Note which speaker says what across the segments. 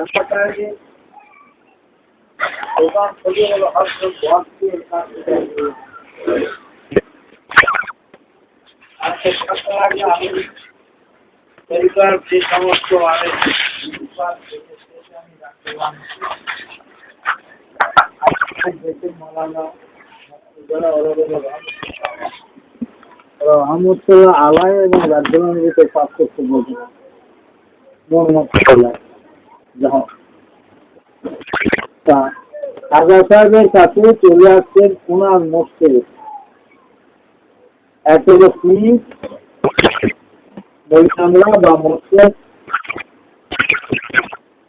Speaker 1: হাসপাতালে দোকান খুলে কাজ আজকে সপ্তাহ আগে আমি পরিবার যে সমস্ত এবং পার্থক্য বলতে খাজা সাহেবের কাছে চলে আসছেন মস্তে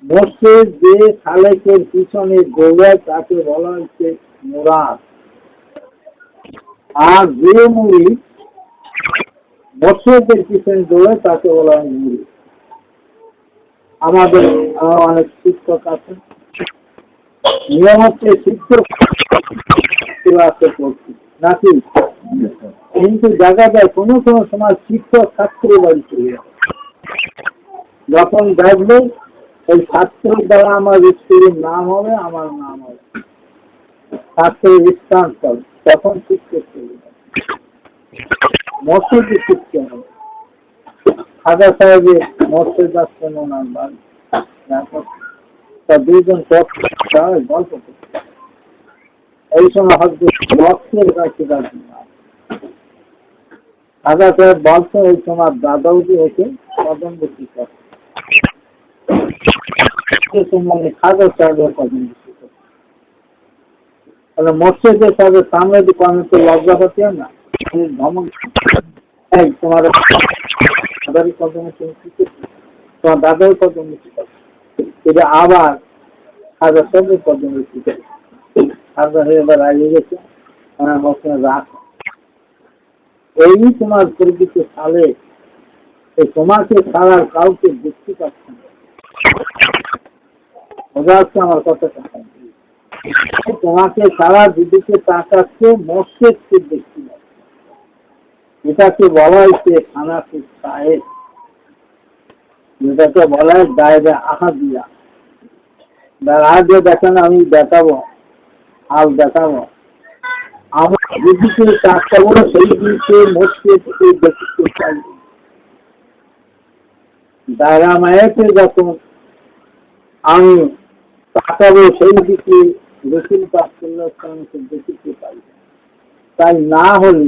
Speaker 1: বা যে খালেকের পিছনে দৌড়ায় তাকে বলা হচ্ছে মুরাদ আর যে মুড়ি মসজিদের পিছনে দৌড়ায় তাকে বলা হয় মুড়ি আমাদের অনেক শিক্ষক আছে। নিয়ম হচ্ছে শিক্ষক নাকি? কিন্তু দেখা যায় কোনো কোনো সময় শিক্ষক ছাত্রের বাড়ি চলে যখন দেখবে ওই ছাত্রের দ্বারা আমার স্কুলের নাম হবে, আমার নাম হবে। ছাত্রের স্থান তখন শিক্ষক চলে যায়। মসজিদে শিক্ষক হবে। খাজা সাহেবের মসজিদ আসছেন ওনার বাড়ি তা পক্ষ গল্প এই সময় হয়তো বক্সের কাছে খাজা সাহেব বলছে ওই সময় দাদাউজি এসে কদম বেশি করে খাজা সাহেবের কদম তাহলে সাহেবের সামনে যদি কোনো তো লজ্জা হচ্ছে না। ধমক তোমার কদমে তুমি কি করছ তোমার দাদার কদমে কি করছ এটা আবার খাজা সাহেবের কদমে কি করছ হয়ে এবার আগে গেছে এই তোমার পরিচিত সালে তোমাকে ছাড়ার কাউকে দেখতে পাচ্ছে না। বোঝা আমার কথাটা। তোমাকে সারা দিদিকে তাকাচ্ছে মস্তিষ্কে দেখতে পাচ্ছে এটাকে বলা হয়েছে খানাকে সাহেব যেটাকে বলা হয় দায়রা আহাদিয়া। আগে দেখেন, আমি দেখাবো আল দেখাবো। আমার দিদিকে তাকাবো সেই দিকে মস্তিষ্কে দেখতে চাই দায়রা মায়াকে যখন আমি তাকাবো সেই দিকে, রসুল পাককে দেখিতে পাই। তাই না হলে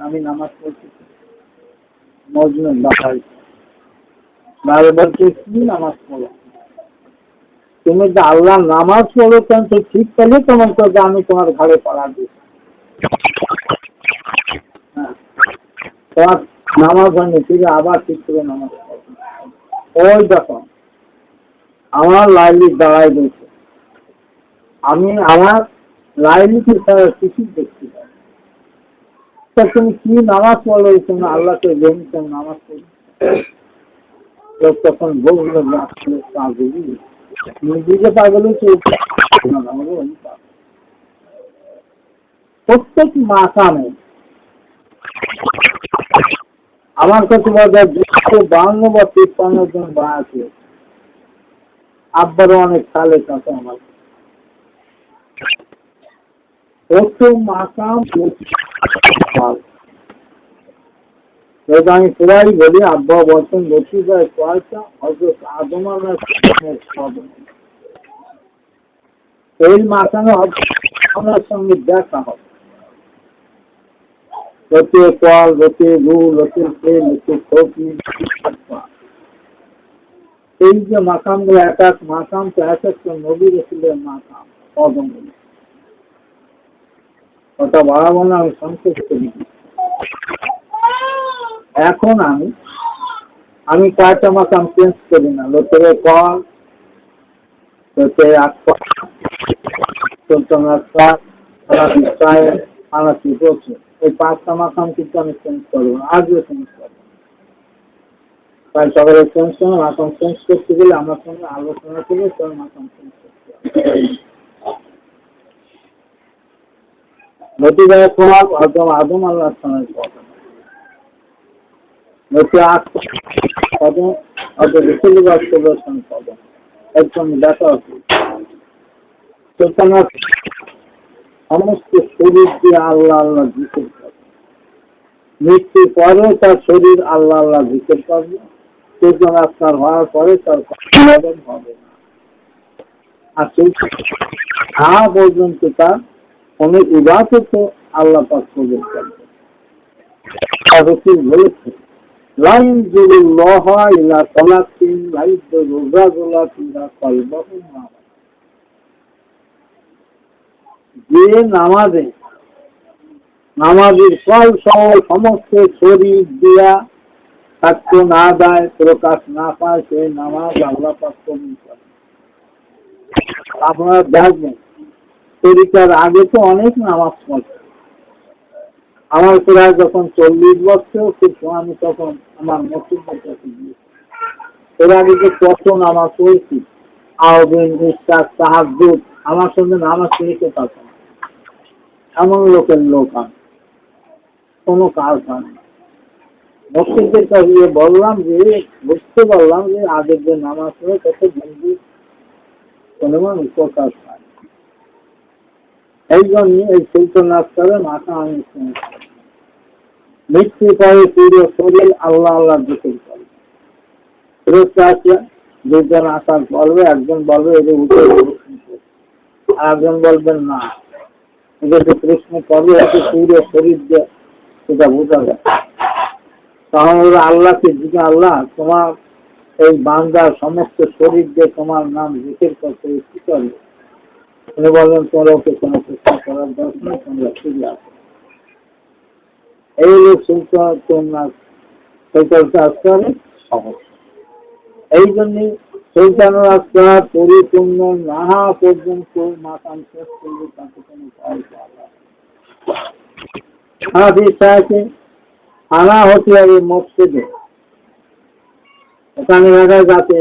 Speaker 1: আমি নামাজ তুমি যে আল্লাহ নামাজ পড়ো কেন? তো ঠিক পেলে তোমার তো আমি তোমার ঘরে পড়া দিই হ্যাঁ। তোমার নামাজ হয়নি ঠিক আবার ঠিক করে নামাজ ওই দেখো, আমার লাইলি দাঁড়ায় রয়েছে। আমি আমার লাইলিকে ছাড়া কিছু দেখতে পাই তা তুমি কি নামাজ পড়ো তুমি আল্লাহকে জমি তুমি নামাজ পড়ো তখন বলল আসলে নিজেকে পাগল হচ্ছে প্রত্যেক মাকামে আমার কাছে বাজার দুশো বাউন্ন বা তিপ্পান্ন জন বা আছে। আব্বারও অনেক সালে কাছে আমার। প্রথম মাকাম এবার আমি পুরাই বলি আব্বা বলছেন লক্ষ্মীবাই কয়েকটা হজরত আদম আল্লাহ এই মাকামে আপনার সঙ্গে দেখা হবে লোকে কল লোকে রু লোকে প্লে লোকে কপি এই যে মাকামগুলো এক এক মাকাম তো এক একটা নবী রসুলের মাকাম কদম ওটা বাড়াবো না আমি করি এখন আমি আমি মাকাম চেঞ্জ করি না। লোকের কল, লোকের এই পাঁচটা মাকাম কিন্তু আমি চেঞ্জ করব না। আজও চেঞ্জ করব তাই চেঞ্জ করব মাকাম চেঞ্জ করতে গেলে আমার সঙ্গে আলোচনা করে তোর মাকাম চেঞ্জ করতে হবে। নদী গায়ে খোয়াব আদম আল্লাহ কদম একদম দেখা সমস্ত শরীর দিয়ে আল্লাহ আল্লাহ জিকির মৃত্যুর পরেও তার শরীর আল্লাহ আল্লাহ জিকির করবে সুলতান আস্তার হওয়ার পরে তার হবে না। আর হা পর্যন্ত তার কোনো ইবাদত আল্লাহ পাক কবুল লাইন যে নামাজে, নামাজের ফল সহ সমস্ত শরীর দিয়া সাক্ষ্য না দেয়, প্রকাশ না পায় সে নামাজ আল্লাহ পাক কবুল করে আপনারা দেখবেন তরিকার আগে তো অনেক নামাজ পড়ছে আমার প্রায় যখন চল্লিশ বছর ছিল আমি তখন আমার মসজিদের কাছে গিয়েছি। এর আগে যে কত নামাজ পড়েছি আহবিন তাহাজুদ আমার সঙ্গে নামাজ লিখে পারত এমন লোকের লোক আমি কোনো কাজ হয় মসজিদের কাছে বললাম যে, বুঝতে পারলাম যে আগের যে নামাজ পড়ে, কত বন্ধু কোনো মানুষ প্রকাশ এই শরীর আল্লাহ আল্লাহ বলবেন ওরা আল্লাহকে জিজ্ঞে আল্লাহ তোমার এই বান্দার সমস্ত শরীর দিয়ে তোমার নাম জিকির করতে বললেন, তোমরা ওকে কোনো করার তোমরা ফিরে আসো এই তোমরা সমস্যা এই জন্যে পরিপূর্ণ না পর্যন্ত মাকাম শেষ তাকে কোনো পাওয়া আনা হতে হবে মসজিদে ওখানে দেখা যাচ্ছে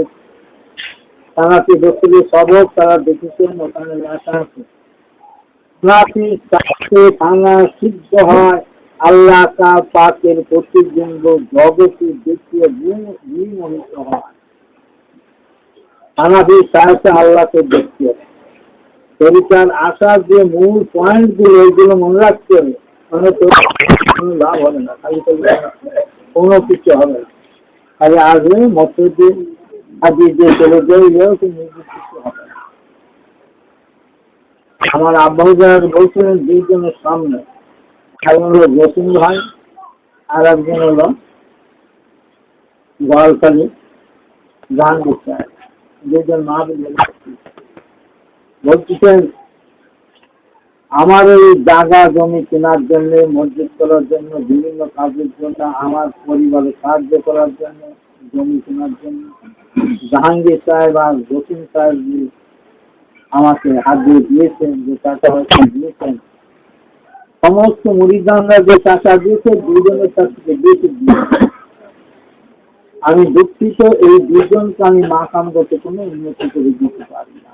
Speaker 1: হানাফি বস্তুটি সবক তারা দেখেছেন ওখানে লেখা আছে ভাঙা, সিদ্ধ হয়। আল্লাহ পাকের প্রতিবিম্ব জগতে বিমোহিত হয়। হানাফি আল্লাহকে দেখতে আসার যে মূল মনে রাখতে হবে। মানে কোনো লাভ হবে না, খালি কোনো কিছু হবে না। খালি আসবে মসজিদে আজকে যে চলে যাই এও তো নিজের কিছু হবে না আমার আব্বাজার বলছিলেন, দুইজনের সামনে। একজন হলো জসিম ভাই, আর একজন হলো জাহাঙ্গীর সাহেব দুজন মা বলতেছেন আমার এই জায়গা জমি কেনার জন্য, মসজিদ করার জন্য, বিভিন্ন কাজের জন্য, আমার পরিবারে সাহায্য করার জন্য, জমি কেনার জন্য, জাহাঙ্গীর সাহেব আর জসিম সাহেব আমাকে হাত দিয়ে দিয়েছেন, যে টাকা পয়সা দিয়েছেন। সমস্ত মুড়িদানরা যে টাকা দিয়েছে দুজনের কাছ থেকে বেশি দিয়েছে আমি দুঃখিত, এই দুজনকে আমি মাকাম করতে কোনো উন্নতি করে দিতে পারি না।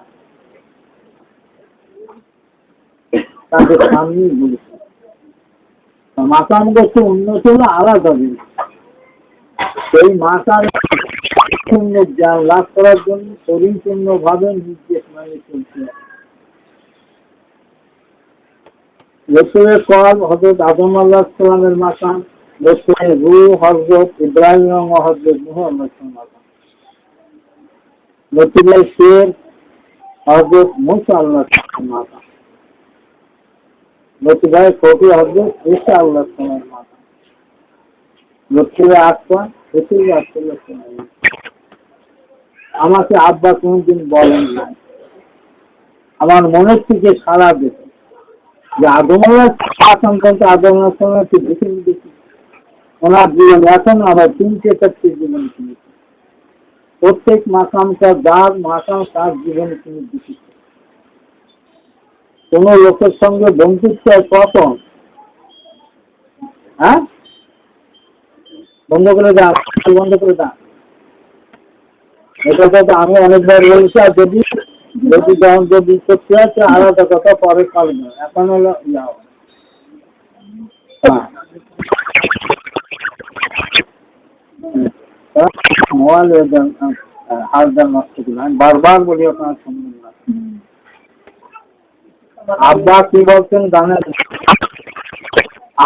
Speaker 1: তাদের সামনেই বলেছে। মাকাম করতে উন্নতি হলো আলাদা জিনিস সেই পূর্ণ জ্ঞান লাভ করার জন্য ভাবে নির্দেশ মানে চলতে হবে রসুলের কল হজরত আদম আল্লাহ সালামের মাকাম রসুলের রু হজরত ইব্রাহিম হজরত রসুলের শের হজরত মুসা আল্লাহ হজরত আল্লাহ সালামের আমাকে আব্বা কোনদিন বলেন না আমার মনের থেকে সারা দিত যে আদমলা আতঙ্ককে আদমলা সময় একটু বেশি দেখি ওনার জীবন এখন আবার তিনটে চারটে জীবন কিনেছে প্রত্যেক মাকামটা যার মাকাম তার জীবনে তিনি বিশিষ্ট কোন লোকের সঙ্গে বন্ধুত্ব কখন হ্যাঁ? বন্ধ করে দাও, বন্ধ করে দাও। এটা তো আমি অনেকবার বলছি, আর যদি যদি যদি করতে আছে, আলাদা কথা পরে এখন হলো, যাও। হ্যাঁ। আমি বারবার বলি আব্বা কি বলছেন জানেন?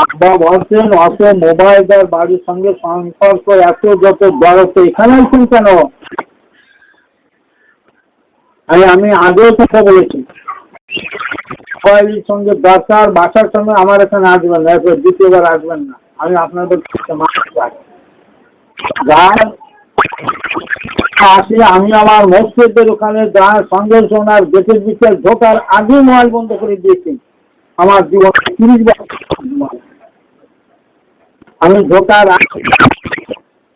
Speaker 1: আব্বা বলছেন অত মোবাইল তার বাড়ির সঙ্গে সম্পর্ক এত যত বড় এখানে আছেন কেন আমি আমি আগেও কথা বলেছি। মোবাইলের সঙ্গে দরকার বাসার সঙ্গে আমার এখানে আসবেন না, এরপর দ্বিতীয়বার আসবেন না। আমি আপনাদের যার আমি আমার মসজিদের ওখানে যার সঙ্গে সোনার গেটের ভিতরে ঢোকার আগে মোবাইল বন্ধ করে দিয়েছি। আমার জীবন তিরিশ বছর আমি ঢোকার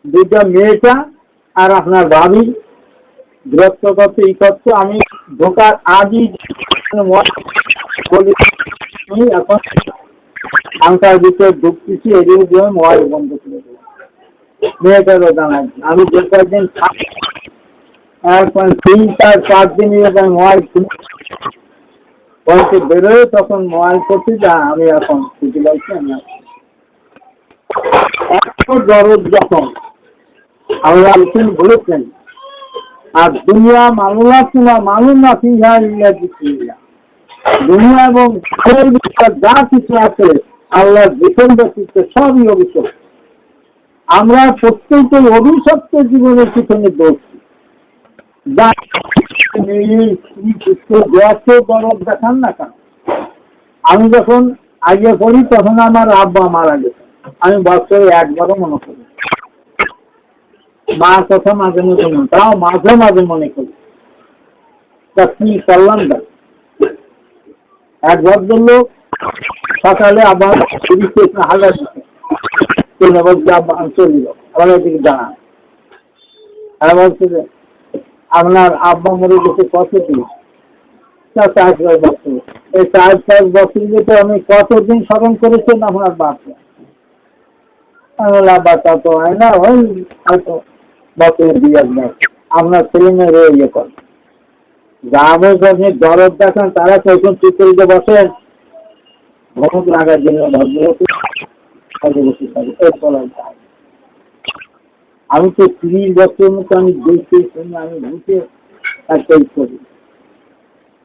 Speaker 1: দুইটা মেয়েটা আর আপনার ভাবি বিরক্ত করতে ই করতে আমি ঢোকার আগেই বলি, আমি এখন সংসার ভিতরে ঢুকতেছি এদিকে দিয়ে মোবাইল বন্ধ করে দেবো মেয়েটারও জানাই, আমি যে কয়েকদিন এখন তিন চার পাঁচ দিন এরকম মোবাইল বয়সে বেরোয় তখন মোবাইল করতে যা আমি এখন ছুটি বলছি আমি এত দরদ যখন আল্লাহ বলেছেন আর দুনিয়া মালুনা কিনা মালুনা ফিহা ইল্লা জিকিরিল্লাহ দুনিয়া এবং যা কিছু আছে, আল্লাহর বিপদ ব্যতীত সবই অভিশপ্ত আমরা প্রত্যেকে অভিশপ্ত জীবনের পিছনে দৌড়ছি। যা দেখান না কেন? আমি যখন আগে পড়ি, তখন আমার আব্বা মারা গেছে আমি বছরে একবারও মনে করি মার কথা মাঝে মাঝে মনে তাও মাঝে মাঝে মনে করি। তা কি করলাম না এক ভদ্রলোক সকালে আবার হাজার চলে বলছে আব্বা আমি চলে দিল আবার এদিকে জানা আপনার আব্বা মরে গেছে কত দিন তা চার পাঁচ বছর এই চার পাঁচ বছর যেতে আমি কতদিন স্মরণ করেছেন আপনার বাপকে? আমি বললাম, আব্বা তো হয় না, ওই হয়তো বছর দুই একবার আপনার ছেলে মেয়ে ইয়ে করে গ্রামে যখন দরদ দেখান, তারা তো এখন চুপ করে দিয়ে বসেন ভোট লাগার জন্য আমি তো তিরিশ বছর মতো আমি দেখতে শুনি, আমি বুঝে একটাই করি।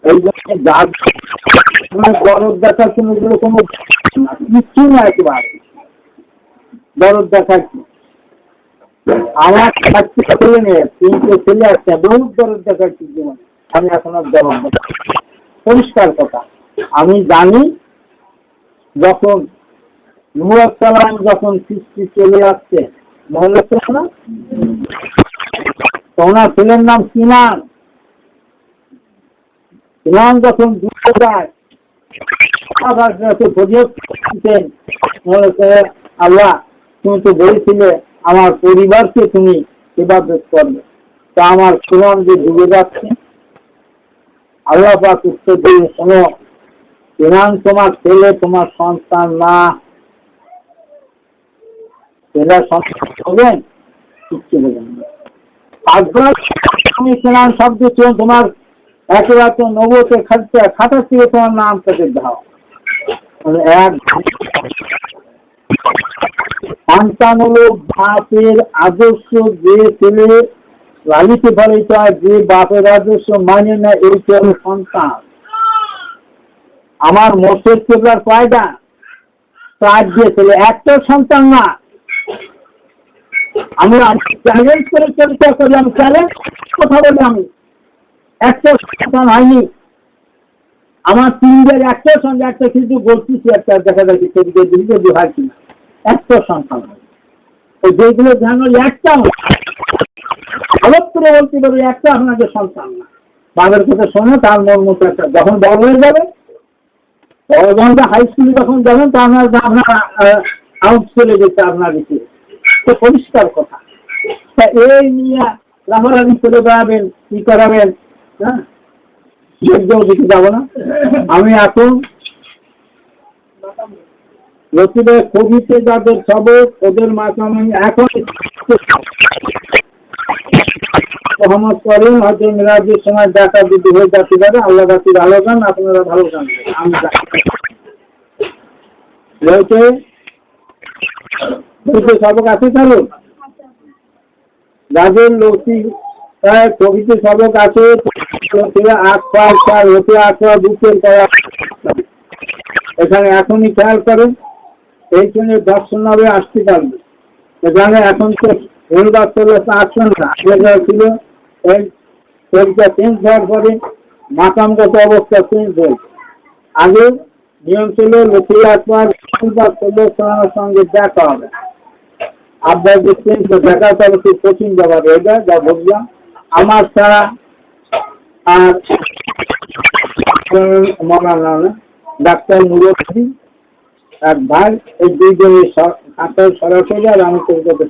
Speaker 1: এই জন্য যার দরদ দেখার এগুলো কোনো কিচ্ছু না একেবারে। দরদ দেখার কি? আমার ছেলে মেয়ে, তিনটে ছেলে আসছে বহুত দরদ দেখার কি জীবন। আমি এখন আর পরিষ্কার কথা, আমি জানি যখন যখন সৃষ্টি চলে আসছে ওনার ছেলের নাম সিনান সিনান যখন দুটো যায় আল্লাহ, তুমি তো বলেছিলে আমার পরিবারকে তুমি ইবাদত করবে। তা আমার সুনাম যে ডুবে যাচ্ছে, আল্লাহ পাক উত্তর দিয়ে শোনো ইমান তোমার ছেলে, তোমার সন্তান না ছেলে সন্তান হবেন কিচ্ছু বলেন তুমি শব্দ তোমার একেবারে তো নবতে খাটতে খাটার তোমার নাম থেকে দাও এক সন্তান হলো বাপের আদর্শ যে ছেলে যে বাপের আদর্শ মানে না এই হলো সন্তান। আমার মোর্শেদ কয়টা চার দিয়েছিল একটা সন্তান না। আমি চ্যালেঞ্জ করে চর্চা আমি চ্যালেঞ্জ কথা একটা সন্তান হয়নি। আমার তিনদের একটা সঙ্গে একটা কিন্তু বলতেছি, একটা দেখা যাচ্ছে বিভাগ কিনা সন্তান। হয় ওই যেগুলো জানো একটা হলপ করে বলতে পারবে একটা আপনাদের সন্তান না। বাবার কথা শোনো, তার মন মতো একটা যখন বড় হয়ে যাবে, বড় হাই স্কুলে যখন যাবেন, তা আপনার আপনার আউট চলে যেতে আপনার দিকে। তো পরিষ্কার কথা। তা এই নিয়ে লাফালাফি চলে বেড়াবেন, কি করাবেন হ্যাঁ? যোগ্য দিতে যাব না। আমি এখন রসিদের কবিতে যাদের সবক, ওদের মাঝে আমি এখন মোহাম্মদ করিম হয়তো মিরাজের সময় দেখা যদি হয়ে যাচ্ছে পারে। আল্লাহ কাছে ভালো গান আপনারা ভালো গান আমি রয়েছে? সবক আছে চালু গাজর লসি কবিতে সবক আছে। আট পাঁচ, চার হতে আট পাঁচ এখানে এখনই খেয়াল করেন। এইখানে দর্শন হবে আসতে পারবে। এখানে এখন তো হলদার চলে আসছেন না। আগে ছিল, এই শরীরটা চেঞ্জ হওয়ার পরে মাকামগত অবস্থা চেঞ্জ হয়েছে। আগে নিয়ম ছিল লক্ষ্মী আসবার হলদার চলে সঙ্গে দেখা হবে। আব্বার যে চেঞ্জ দেখা তবে সেই কোচিং যাবার এটা যা বুঝলাম আমার ছাড়া আর মৌলানা ডাক্তার মুরব্বী আর ভাই এই দুইজনের হাতের সরাসরি আর আমি কলকাতা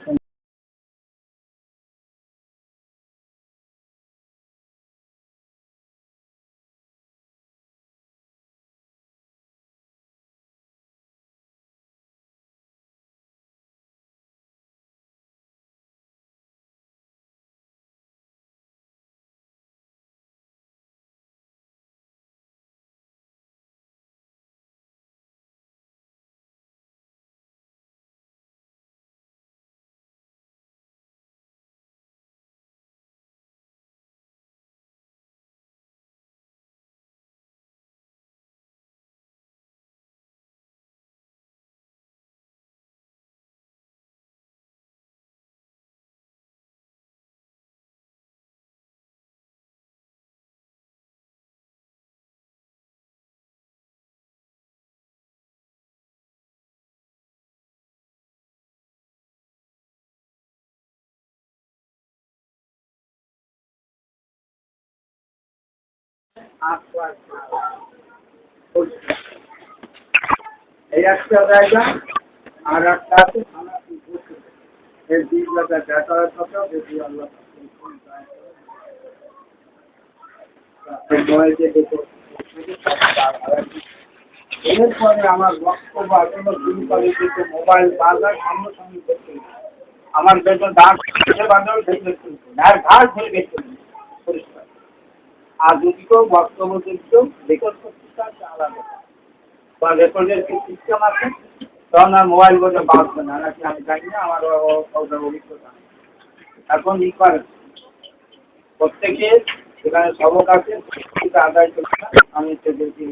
Speaker 1: এই একটা জায়গা, আর একটা আছে থানা এই দুই জায়গা আল্লাহ এরপরে আমার বক্তব্য এখনও শুরু মোবাইল বাজার সঙ্গে দেখতে আমার বেতন ডাক বাজার ঘাট ধরে দেখতে পরিষ্কার। বক্তব্য দিত রেকর্ড করতে চায় আলাদা বা রেকর্ডের কি সিস্টেম আছে? তখন আর মোবাইল বলে বাঁচবে না নাকি আমি জানি না আমার ওটার অভিজ্ঞতা এখন ই করে প্রত্যেকে সেখানে সবক আছে আদায় করছে না, আমি সেদেরকে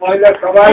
Speaker 1: মহিলা সবাই